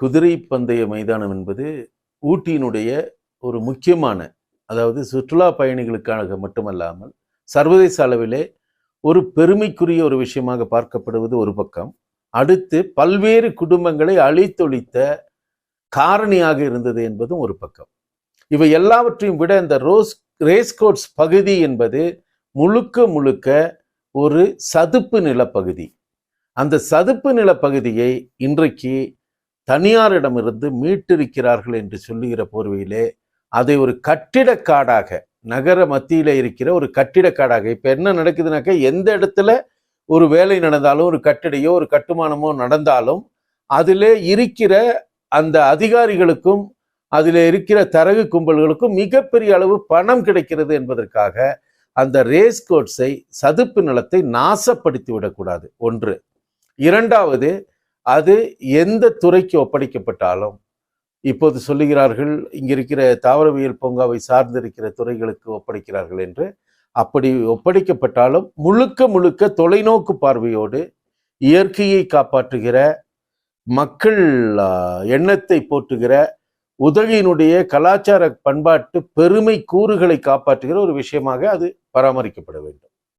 குதிரை பந்தய மைதானம் என்பது ஊட்டியினுடைய ஒரு முக்கியமான அதாவது சுற்றுலா பயணிகளுக்காக மட்டுமல்லாமல் சர்வதேச அளவிலே ஒரு பெருமைக்குரிய ஒரு விஷயமாக பார்க்கப்படுவது ஒரு பக்கம். அடுத்து பல்வேறு குடும்பங்களை அழித்தொழித்த காரணியாக இருந்தது என்பதும் ஒரு பக்கம். இவை எல்லாவற்றையும் விட இந்த ரோஸ் ரேஸ்கோட்ஸ் பகுதி என்பது முழுக்க முழுக்க ஒரு சதுப்பு நிலப்பகுதி. அந்த சதுப்பு நிலப்பகுதியை இன்றைக்கு தனியாரிடமிருந்து மீட்டிருக்கிறார்கள் என்று சொல்லுகிற போர்வையிலே அதை ஒரு கட்டிடக்காடாக நகர மத்தியில் இருக்கிற ஒரு கட்டிடக்காடாக இப்போ என்ன நடக்குதுனாக்கா எந்த இடத்துல ஒரு வேலை நடந்தாலும் ஒரு கட்டிடையோ ஒரு கட்டுமானமோ நடந்தாலும் அதிலே இருக்கிற அந்த அதிகாரிகளுக்கும் அதில் இருக்கிற தரகு கும்பல்களுக்கும் மிகப்பெரிய அளவு பணம் கிடைக்கிறது என்பதற்காக அந்த ரேஸ் கோட்ஸை சதுப்பு நிலத்தை நாசப்படுத்தி விடக்கூடாது ஒன்று. இரண்டாவது அது எந்த துறைக்கு ஒப்படைக்கப்பட்டாலும் இப்போது சொல்லுகிறார்கள் இங்கிருக்கிற தாவரவியல் பூங்காவை சார்ந்திருக்கிற துறைகளுக்கு ஒப்படைக்கிறார்கள் என்று. அப்படி ஒப்படைக்கப்பட்டாலும் முழுக்க முழுக்க தொலைநோக்கு பார்வையோடு இயற்கையை காப்பாற்றுகிற மக்கள் எண்ணத்தை போற்றுகிற உதகையினுடைய கலாச்சார பண்பாட்டு பெருமை கூறுகளை காப்பாற்றுகிற ஒரு விஷயமாக அது பராமரிக்கப்பட வேண்டும்.